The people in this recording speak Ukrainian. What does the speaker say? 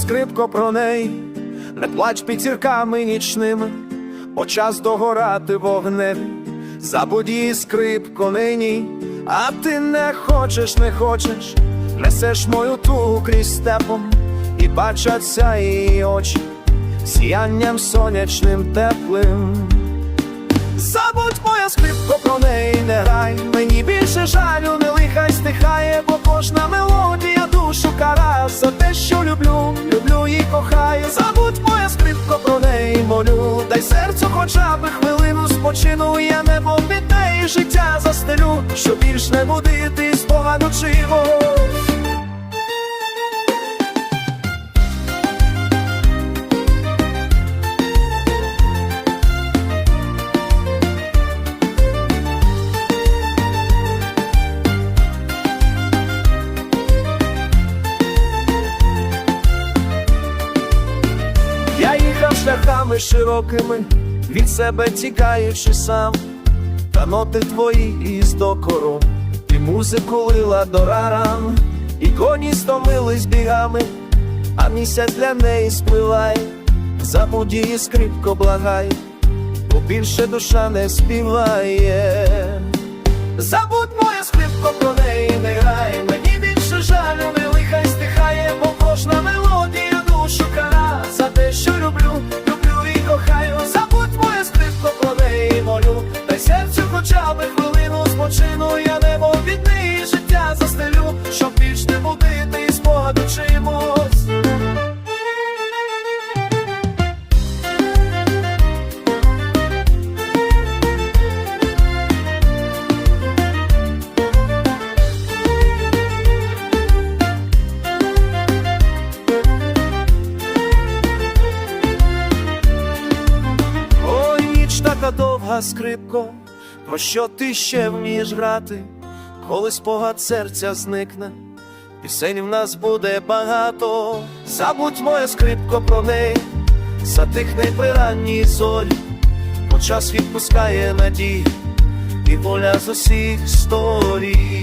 скрипко про неї, не плач під зірками нічними, бо час догорати вогнем. Забудь її скрипко нині, а ти не хочеш, не хочеш, несеш мою тугу крізь степом, і бачаться її очі сіянням сонячним теплим. Забудь моя скрипко про неї. Не грай, життя застелю, що більш не будити спогаду чимось. Я їхав шляхами широкими, від себе тікаючи сам, та ноти твої із докором, і музику лила до раран, і коні стомились бігами, а місяць для неї спливай, забудь її скрипко благай, бо більше душа не співає. Забудь моя скрипко про неї не грай, серцю хвилину спочину, я небо неї життя застелю, щоб більш не будити і спогаду чимось. Довга скрипко, про що ти ще вмієш грати, коли спогад серця зникне, пісень в нас буде багато. Забудь моя скрипко про неї, затихне при ранній зорі, бо час відпускає надії і воля з усіх сторін.